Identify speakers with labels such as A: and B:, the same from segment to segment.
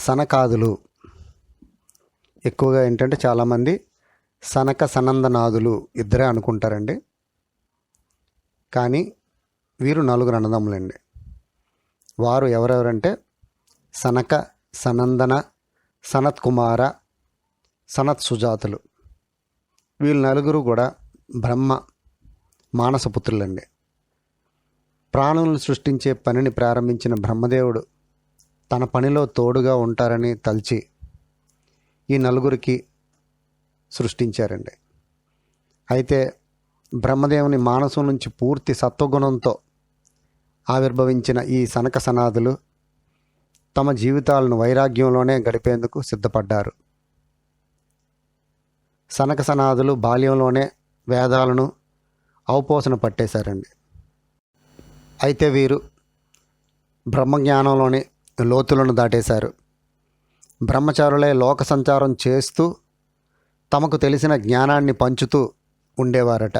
A: సనకాదులు. ఎక్కువగా ఏంటంటే చాలామంది సనక సనందనాదులు ఇద్దరే అనుకుంటారండి. కానీ వీరు నలుగురు అన్నదమ్ములండి. వారు ఎవరెవరంటే సనక సనందన సనత్ కుమార సనత్ సుజాతులు. వీళ్ళు నలుగురు కూడా బ్రహ్మ మానసపుత్రులండి. ప్రాణులను సృష్టించే పనిని ప్రారంభించిన బ్రహ్మదేవుడు తన పనిలో తోడుగా ఉంటారని తలిచి ఈ నలుగురికి సృష్టించారండి. అయితే బ్రహ్మదేవుని మానసం నుంచి పూర్తి సత్వగుణంతో ఆవిర్భవించిన ఈ సనక సనాదులు తమ జీవితాలను వైరాగ్యంలోనే గడిపేందుకు సిద్ధపడ్డారు. సనక సనాదులు బాల్యంలోనే వేదాలను అవపోసన పట్టేశారండి. అయితే వీరు బ్రహ్మజ్ఞానంలోని లోతులను దాటేశారు. బ్రహ్మచారులే లోక సంచారం చేస్తూ తమకు తెలిసిన జ్ఞానాన్ని పంచుతూ ఉండేవారట.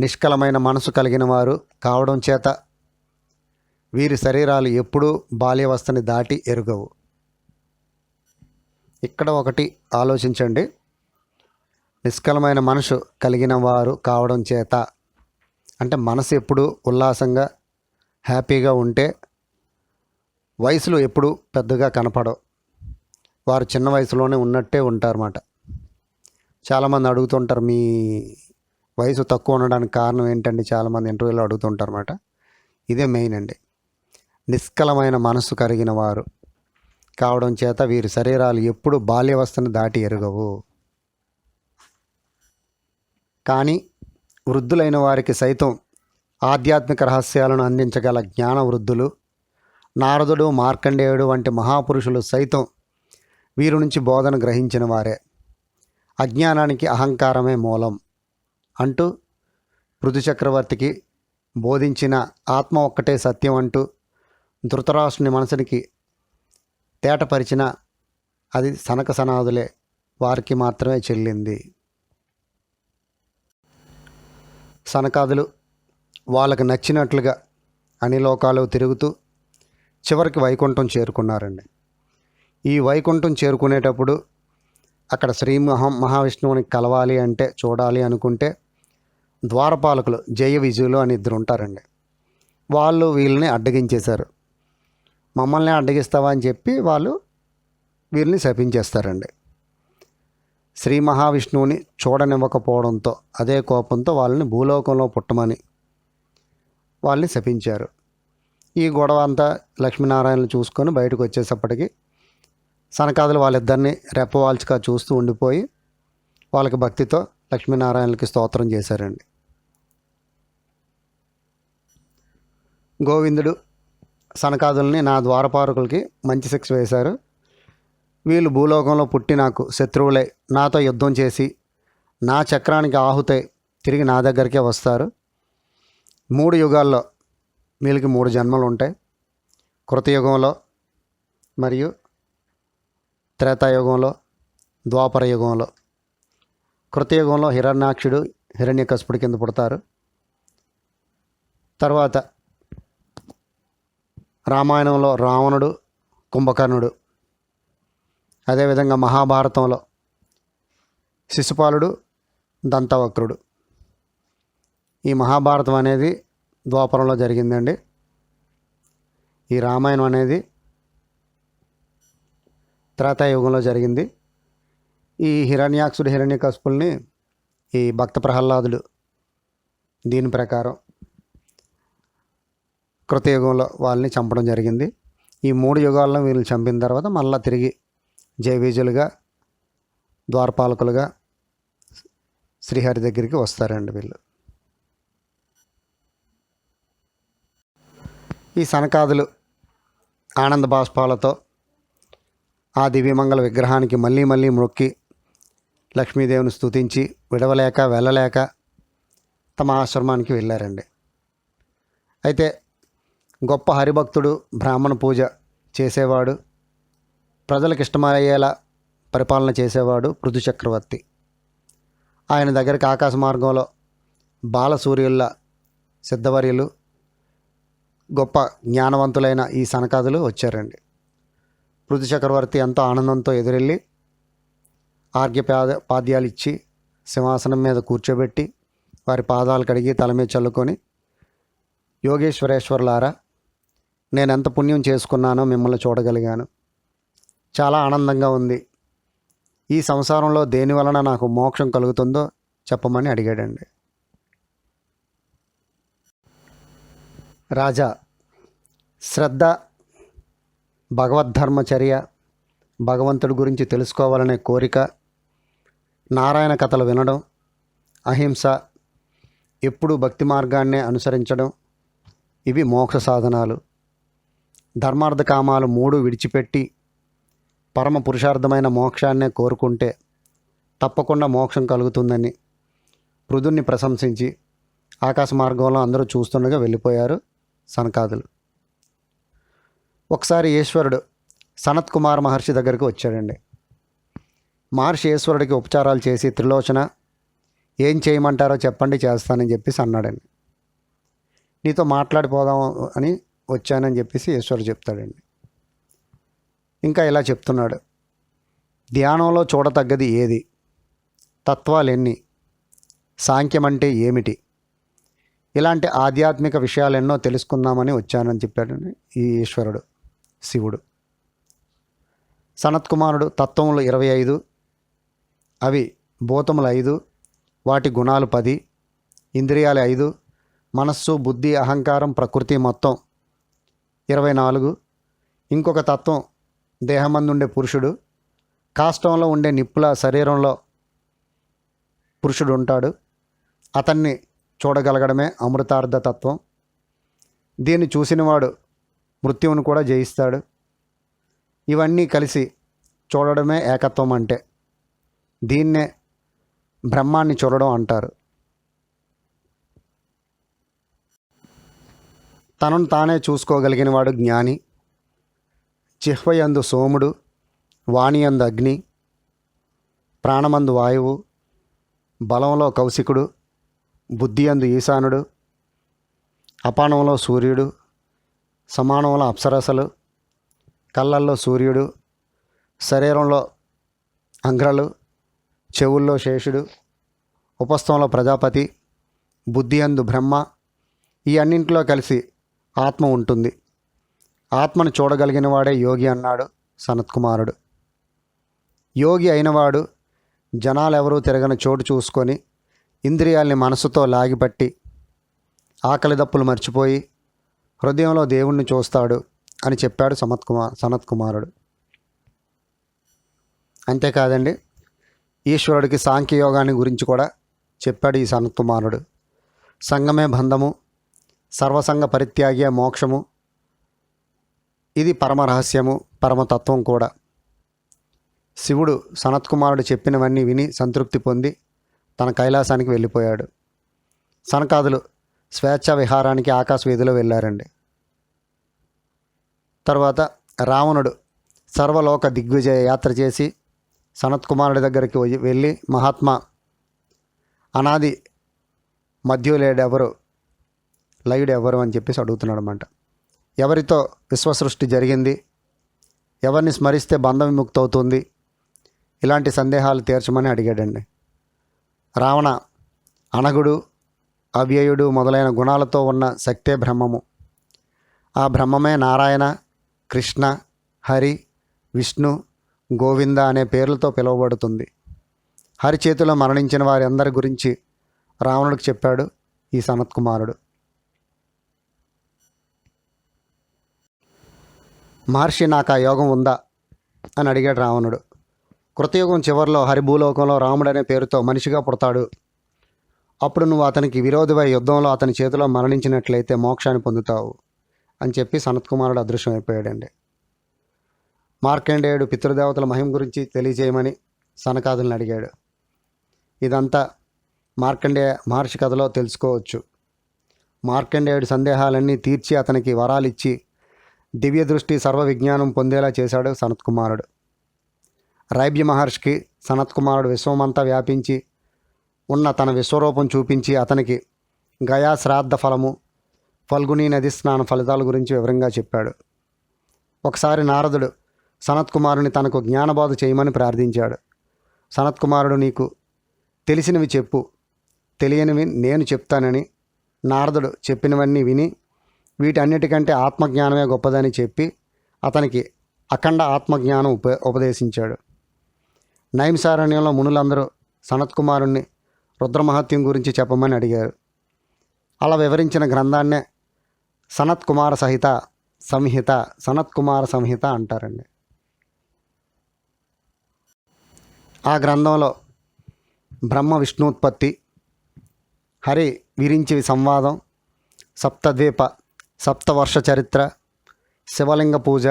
A: నిష్కలమైన మనసు కలిగిన వారు కావడం చేత వీరి శరీరాలు ఎప్పుడూ బాల్యవస్థని దాటి ఎరుగవు. ఇక్కడ ఒకటి ఆలోచించండి. నిష్కలమైన మనసు కలిగిన వారు కావడం చేత అంటే మనసు ఎప్పుడు ఉల్లాసంగా హ్యాపీగా ఉంటే వయసులో ఎప్పుడు పెద్దగా కనపడవు. వారు చిన్న వయసులోనే ఉన్నట్టే ఉంటారన్నమాట. చాలామంది అడుగుతుంటారు మీ వయసు తక్కువ ఉండడానికి కారణం ఏంటండి? చాలామంది ఇంటర్వ్యూలో అడుగుతుంటారు అన్నమాట ఇదే మెయిన్ అండి. నిష్కలమైన మనసు కలిగిన వారు కావడం చేత వీరి శరీరాలు ఎప్పుడు బాల్యవస్థను దాటి ఎరగవు. కానీ వృద్ధులైన వారికి సైతం ఆధ్యాత్మిక రహస్యాలను అందించగల జ్ఞాన వృద్ధులు నారదుడు మార్కండేయుడు వంటి మహాపురుషులు సైతం వీరి నుంచి బోధన గ్రహించిన వారే. అజ్ఞానానికి అహంకారమే మూలం అంటూ పృథు చక్రవర్తికి బోధించిన ఆత్మ ఒక్కటే సత్యం అంటూ ధృతరాష్ట్రుని మనసునికి తేటపరిచిన అది సనక సనాదులే. వారికి మాత్రమే చెల్లింది. సనకాదులు వాళ్ళకు నచ్చినట్లుగా అన్ని లోకాలు తిరుగుతూ చివరికి వైకుంఠం చేరుకున్నారండి. ఈ వైకుంఠం చేరుకునేటప్పుడు అక్కడ శ్రీ మహా మహావిష్ణువుని కలవాలి అంటే చూడాలి అనుకుంటే ద్వారపాలకులు జయ విజయులు అని ఇద్దరు ఉంటారండి. వాళ్ళు వీళ్ళని అడ్డగించేశారు. మమ్మల్ని అడ్డగిస్తావా అని చెప్పి వాళ్ళు వీరిని శపించేస్తారండి. శ్రీ మహావిష్ణువుని చూడనివ్వకపోవడంతో అదే కోపంతో వాళ్ళని భూలోకంలో పుట్టమని వాళ్ళని శపించారు. ఈ గొడవ అంతా లక్ష్మీనారాయణను చూసుకొని బయటకు వచ్చేసప్పటికి సనకాదులు వాళ్ళిద్దరిని రెప్పవాల్చిగా చూస్తూ ఉండిపోయి వాళ్ళకి భక్తితో లక్ష్మీనారాయణకి స్తోత్రం చేశారండి. గోవిందుడు సనకాదుల్ని నా ద్వారపారకులకి మంచి శిక్ష వేశారు. వీళ్ళు భూలోకంలో పుట్టి నాకు శత్రువులై నాతో యుద్ధం చేసి నా చక్రానికి ఆహుతై తిరిగి నా దగ్గరికే వస్తారు. మూడు యుగాల్లో వీళ్ళకి మూడు జన్మలు ఉంటాయి కృతయుగంలో మరియు త్రేతాయుగంలో ద్వాపర యుగంలో. కృతయుగంలో హిరణ్యాక్షుడు హిరణ్యకశపుడి కింద పుడతారు. తర్వాత రామాయణంలో రావణుడు కుంభకర్ణుడు. అదేవిధంగా మహాభారతంలో శిశుపాలుడు దంతవక్రుడు. ఈ మహాభారతం అనేది ద్వాపరంలో జరిగిందండి. ఈ రామాయణం అనేది త్రేతాయుగంలో జరిగింది. ఈ హిరణ్యాక్షుడు హిరణ్యకశపుల్ని ఈ భక్త ప్రహ్లాదుడు దీని ప్రకారం కృతయుగంలో వాళ్ళని చంపడం జరిగింది. ఈ మూడు యుగాల్లో వీళ్ళని చంపిన తర్వాత మళ్ళీ తిరిగి జయవీజులుగా ద్వారపాలకులుగా శ్రీహరి దగ్గరికి వస్తారండి వీళ్ళు. ఈ సనకాదులు ఆనంద బాష్పాలతో ఆ దివ్యమంగళ విగ్రహానికి మళ్ళీ మళ్ళీ మొక్కి లక్ష్మీదేవిని స్తుతించి విడవలేక వెళ్ళలేక తమ ఆశ్రమానికి వెళ్ళారండి. అయితే గొప్ప హరిభక్తుడు బ్రాహ్మణ పూజ చేసేవాడు ప్రజలకు ఇష్టమయ్యేలా పరిపాలన చేసేవాడు పృథు చక్రవర్తి. ఆయన దగ్గరికి ఆకాశ మార్గంలో బాలసూర్యుల సిద్ధవర్యులు గొప్ప జ్ఞానవంతులైన ఈ సనకాదులు వచ్చారండి. పృథు చక్రవర్తి ఎంతో ఆనందంతో ఎదురెళ్ళి ఆర్ఘ్యపాద పాద్యాలు ఇచ్చి సింహాసనం మీద కూర్చోబెట్టి వారి పాదాలు కడిగి తల మీద చల్లుకొని యోగేశ్వరేశ్వరులారా నేను ఎంత పుణ్యం చేసుకున్నానో మిమ్మల్ని చూడగలిగాను. చాలా ఆనందంగా ఉంది. ఈ సంసారంలో దేని వలన నాకు మోక్షం కలుగుతుందో చెప్పమని అడిగాడండి. రాజా శ్రద్ధ భగవద్ధర్మచర్య భగవంతుడి గురించి తెలుసుకోవాలనే కోరిక నారాయణ కథలు వినడం అహింస ఎప్పుడూ భక్తి మార్గాన్నే అనుసరించడం ఇవి మోక్ష సాధనాలు. ధర్మార్థ కామాలు మూడు విడిచిపెట్టి పరమ పురుషార్థమైన మోక్షాన్నే కోరుకుంటే తప్పకుండా మోక్షం కలుగుతుందని పృథుణ్ణి ప్రశంసించి ఆకాశ మార్గంలో అందరూ చూస్తుండగా వెళ్ళిపోయారు. సనకాదులు. ఒకసారి ఈశ్వరుడు సనత్ కుమార్ మహర్షి దగ్గరికి వచ్చాడండి. మహర్షి ఈశ్వరుడికి ఉపచారాలు చేసి త్రిలోచన ఏం చేయమంటారో చెప్పండి చేస్తానని చెప్పేసి అన్నాడండి. నీతో మాట్లాడిపోదాం అని వచ్చానని చెప్పేసి ఈశ్వరుడు చెప్తాడండి. ఇంకా ఇలా చెప్తున్నాడు. ధ్యానంలో చూడతగ్గది ఏది? తత్వాలు ఎన్ని? సాంఖ్యం అంటే ఏమిటి? ఇలాంటి ఆధ్యాత్మిక విషయాలు ఎన్నో తెలుసుకుందామని వచ్చానని చెప్పాడు ఈ ఈశ్వరుడు శివుడు. సనత్కుమారుడు తత్వములు ఇరవై ఐదు అవి భూతములు ఐదు వాటి గుణాలు పది ఇంద్రియాలు ఐదు మనస్సు బుద్ధి అహంకారం ప్రకృతి మొత్తం ఇరవై నాలుగు. ఇంకొక తత్వం దేహమందుండే పురుషుడు కాష్టంలో ఉండే నిప్పుల శరీరంలో పురుషుడు ఉంటాడు అతన్ని చూడగలగడమే అమృతార్థ తత్వం దీన్ని చూసినవాడు మృత్యువును కూడా జయిస్తాడు. ఇవన్నీ కలిసి చూడడమే ఏకత్వం అంటే దీన్నే బ్రహ్మాన్ని చూడడం అంటారు. తనను తానే చూసుకోగలిగిన వాడు జ్ఞాని చిహ్వయందు సోముడు వాణియందు అగ్ని ప్రాణమందు వాయువు బలంలో కౌశికుడు బుద్ధి అందు ఈశానుడు అపానంలో సూర్యుడు సమానంలో అప్సరసలు కళ్ళల్లో సూర్యుడు శరీరంలో అంగ్రలు చెవుల్లో శేషుడు ఉపస్థంలో ప్రజాపతి బుద్ధి అందు బ్రహ్మ ఈ అన్నింటిలో కలిసి ఆత్మ ఉంటుంది. ఆత్మను చూడగలిగిన వాడే యోగి అన్నాడు సనత్కుమారుడు యోగి అయినవాడు జనాలెవరూ తిరగని చోటు చూసుకొని ఇంద్రియాల్ని మనసుతో లాగిపట్టి ఆకలి దప్పులు మర్చిపోయి హృదయంలో దేవుణ్ణి చూస్తాడు అని చెప్పాడు సమత్ కుమార్ సనత్ కుమారుడు. అంతేకాదండి ఈశ్వరుడికి సాంఖ్యయోగాన్ని గురించి కూడా చెప్పాడు ఈ సనత్ కుమారుడు. సంగమే బంధము సర్వసంగ పరిత్యాగే మోక్షము ఇది పరమ రహస్యము పరమతత్వం కూడా. శివుడు సనత్కుమారుడు చెప్పినవన్నీ విని సంతృప్తి పొంది తన కైలాసానికి వెళ్ళిపోయాడు. సనకాదులు స్వేచ్ఛ విహారానికి ఆకాశ వీధిలో వెళ్ళారండి. తర్వాత రావణుడు సర్వలోక దిగ్విజయ యాత్ర చేసి సనత్కుమారుడి దగ్గరికి వెళ్ళి మహాత్మా అనాది మధ్యులేడెవరు? లయుడు ఎవరు అని చెప్పేసి అడుగుతున్నాడు అనమాట ఎవరితో విశ్వసృష్టి జరిగింది? ఎవరిని స్మరిస్తే బంధం విముక్తి అవుతుంది ఇలాంటి సందేహాలు తీర్చమని అడిగాడండి. రావణ అనగుడు అవ్యయుడు మొదలైన గుణాలతో ఉన్న శక్తే బ్రహ్మము. ఆ బ్రహ్మమే నారాయణ కృష్ణ హరి విష్ణు గోవింద అనే పేర్లతో పిలువబడుతుంది. హరి చేతిలో మరణించిన వారి అందరి గురించి రావణుడికి చెప్పాడు ఈ సనత్కుమారుడు. మహర్షి నాకు ఆ యోగం ఉందా? అని అడిగాడు రావణుడు. కృతయుగం చివరిలో హరిభూలోకంలో రాముడు అనే పేరుతో మనిషిగా పుడతాడు. అప్పుడు నువ్వు అతనికి విరోధివై యుద్ధంలో అతని చేతిలో మరణించినట్లయితే మోక్షాన్ని పొందుతావు అని చెప్పి సనత్కుమారుడు అదృశ్యం అయిపోయాడండి. మార్కండేయుడు పితృదేవతల మహిమ గురించి తెలియజేయమని సనకాదుల్ని అడిగాడు. ఇదంతా మార్కండేయ మహర్షి కథలో తెలుసుకోవచ్చు. మార్కండేయుడి సందేహాలన్నీ తీర్చి అతనికి వరాలిచ్చి దివ్య దృష్టి సర్వ విజ్ఞానం పొందేలా చేశాడు సనత్కుమారుడు. రైబ్య మహర్షికి సనత్కుమారుడు విశ్వమంతా వ్యాపించి ఉన్న తన విశ్వరూపం చూపించి అతనికి గయా శ్రాద్ధ ఫలము ఫల్గుని నది స్నాన ఫలితాల గురించి వివరంగా చెప్పాడు. ఒకసారి నారదుడు సనత్కుమారుని తనకు జ్ఞానబోధ చేయమని ప్రార్థించాడు. సనత్కుమారుడు నీకు తెలిసినవి చెప్పు తెలియనివి నేను చెప్తానని నారదుడు చెప్పినవన్నీ విని వీటన్నిటికంటే ఆత్మజ్ఞానమే గొప్పదని చెప్పి అతనికి అఖండ ఆత్మజ్ఞానం ఉప ఉపదేశించాడు. నైమిసారణ్యంలో మునులందరూ సనత్కుమారుణ్ణి రుద్రమహత్యం గురించి చెప్పమని అడిగారు. అలా వివరించిన గ్రంథాన్నే సనత్కుమార సహిత సంహిత సనత్కుమార సంహిత అంటారండి. ఆ గ్రంథంలో బ్రహ్మ విష్ణుత్పత్తి హరి విరించి సంవాదం సప్తద్వీప సప్తవర్ష చరిత్ర శివలింగ పూజ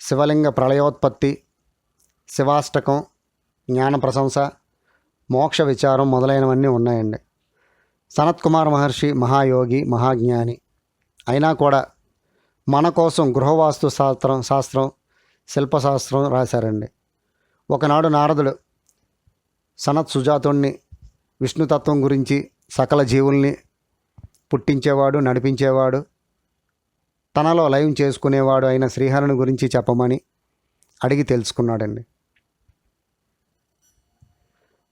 A: శివలింగ ప్రళయోత్పత్తి శివాష్టకం జ్ఞాన ప్రశంస మోక్ష విచారం మొదలైనవన్నీ ఉన్నాయండి. సనత్ కుమార్ మహర్షి మహాయోగి మహాజ్ఞాని. అయినా కూడా మన కోసం గృహవాస్తు శాస్త్రం శాస్త్రం శిల్పశాస్త్రం రాశారండి. ఒకనాడు నారదుడు సనత్ సుజాతుణ్ణి విష్ణుతత్వం గురించి సకల జీవుల్ని పుట్టించేవాడు నడిపించేవాడు తనలో లయం చేసుకునేవాడు అయిన శ్రీహరుని గురించి చెప్పమని అడిగి తెలుసుకున్నాడండి.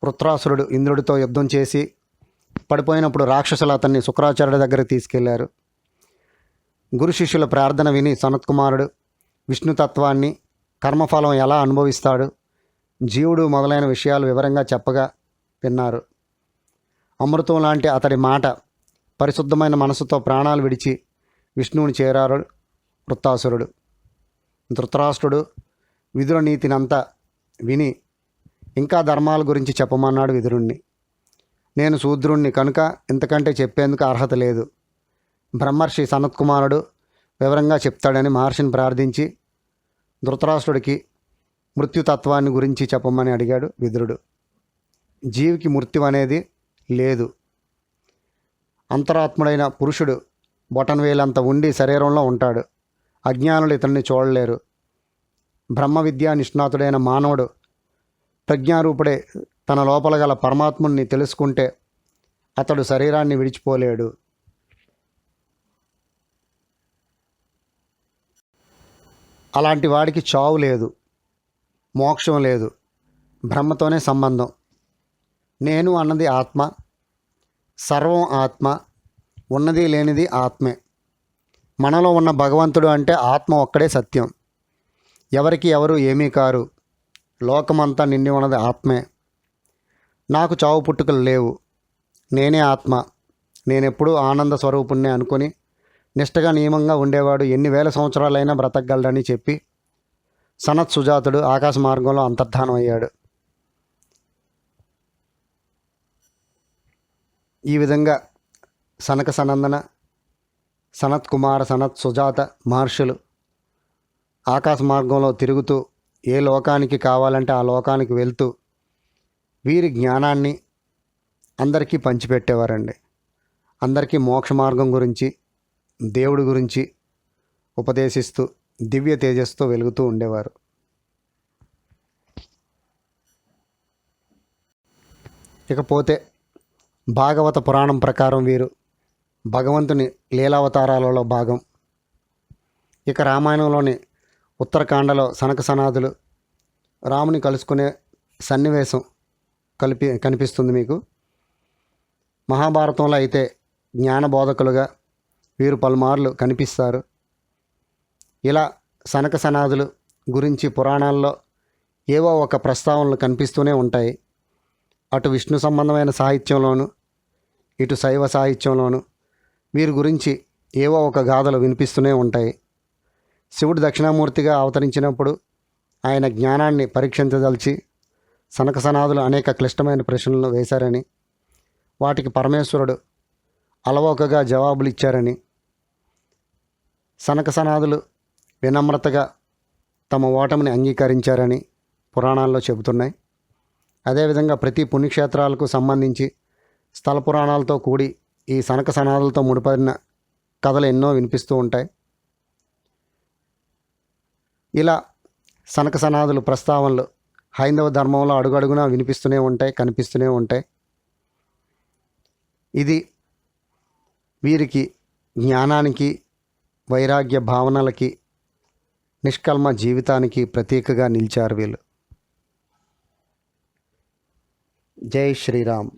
A: వృత్రాసురుడు ఇంద్రుడితో యుద్ధం చేసి పడిపోయినప్పుడు రాక్షసులు అతన్ని శుక్రాచార్యుడి దగ్గరికి తీసుకెళ్ళారు. గురు శిష్యుల ప్రార్థన విని సనత్కుమారుడు విష్ణుతత్వాన్ని కర్మఫలం ఎలా అనుభవిస్తాడు జీవుడు మొదలైన విషయాలు వివరంగా చెప్పగా విన్నారు. అమృతం లాంటి అతడి మాట పరిశుద్ధమైన మనసుతో ప్రాణాలు విడిచి విష్ణువుని చేరారు వృత్తాసురుడు. ధృతరాష్ట్రుడు విదుర నీతినంతా విని ఇంకా ధర్మాల గురించి చెప్పమన్నాడు విదురుణ్ణి. నేను శూద్రుణ్ణి కనుక ఇంతకంటే చెప్పేందుకు అర్హత లేదు. బ్రహ్మర్షి సనత్కుమారుడు వివరంగా చెప్తాడని మహర్షిని ప్రార్థించి ధృతరాష్ట్రుడికి మృత్యుతత్వాన్ని గురించి చెప్పమని అడిగాడు విదురుడు. జీవికి మృత్యు అనేది లేదు. అంతరాత్ముడైన పురుషుడు బొటన్వేలంత ఉండి శరీరంలో ఉంటాడు. అజ్ఞానులు ఇతన్ని చూడలేరు. బ్రహ్మ విద్యా నిష్ణాతుడైన మానవుడు ప్రజ్ఞారూపుడే తన లోపల గల పరమాత్ముని తెలుసుకుంటే అతడు శరీరాన్ని విడిచిపోలేడు. అలాంటి వాడికి చావు లేదు మోక్షం లేదు బ్రహ్మతోనే సంబంధం. నేను అన్నది ఆత్మ సర్వం ఆత్మ ఉన్నది లేనిది ఆత్మే. మనలో ఉన్న భగవంతుడు అంటే ఆత్మ ఒక్కడే సత్యం. ఎవరికి ఎవరు ఏమీ కారు. లోకమంతా నిండి ఉన్నది ఆత్మే. నాకు చావు పుట్టుకలు లేవు. నేనే ఆత్మ. నేనెప్పుడూ ఆనంద స్వరూపుణ్ణి అనుకొని నిష్టగా నియమంగా ఉండేవాడు ఎన్ని వేల సంవత్సరాలైనా బ్రతకగలడని చెప్పి సనత్ సుజాతుడు ఆకాశ మార్గంలో అంతర్ధానం అయ్యాడు ఈ విధంగా సనక సనందన సనత్ కుమార సనత్ సుజాత మహర్షులు ఆకాశ మార్గంలో తిరుగుతూ ఏ లోకానికి కావాలంటే ఆ లోకానికి వెళ్తూ వీరి జ్ఞానాన్ని అందరికీ పంచిపెట్టేవారండి. అందరికీ మోక్ష మార్గం గురించి దేవుడి గురించి ఉపదేశిస్తూ దివ్య తేజస్తో వెలుగుతూ ఉండేవారు. ఇకపోతే భాగవత పురాణం ప్రకారం వీరు భగవంతుని లీలావతారాలలో భాగం. ఇక రామాయణంలోని ఉత్తరకాండలో సనక సనాదులు రాముని కలుసుకునే సన్నివేశం కలిపి కనిపిస్తుంది మీకు. మహాభారతంలో అయితే జ్ఞానబోధకులుగా వీరు పలుమార్లు కనిపిస్తారు. ఇలా సనక సనాదులు గురించి పురాణాల్లో ఏవో ఒక ప్రస్తావనలు కనిపిస్తూనే ఉంటాయి. అటు విష్ణు సంబంధమైన సాహిత్యంలోను ఇటు శైవ సాహిత్యంలోను వీరి గురించి ఏవో ఒక గాథలు వినిపిస్తూనే ఉంటాయి. శివుడు దక్షిణామూర్తిగా అవతరించినప్పుడు ఆయన జ్ఞానాన్ని పరీక్షించదలిచి సనక సనాదులు అనేక క్లిష్టమైన ప్రశ్నలను వేశారని వాటికి పరమేశ్వరుడు అలవోకగా జవాబులు ఇచ్చారని సనక సనాదులు వినమ్రతగా తమ ఓటమిని అంగీకరించారని పురాణాల్లో చెబుతున్నాయి. అదేవిధంగా ప్రతి పుణ్యక్షేత్రాలకు సంబంధించి స్థల పురాణాలతో కూడి ఈ సనక సనాదులతో ముడిపడిన కథలు ఎన్నో వినిపిస్తూ ఉంటాయి. ఇలా సనక సనాదులు ప్రస్తావనలు హైందవ ధర్మంలో అడుగడుగునా వినిపిస్తూనే ఉంటాయి కనిపిస్తూనే ఉంటాయి. ఇది వీరికి జ్ఞానానికి వైరాగ్య భావనలకి నిష్కల్మ జీవితానికి ప్రతీకగా నిలిచారు వీళ్ళు. జై శ్రీరామ్.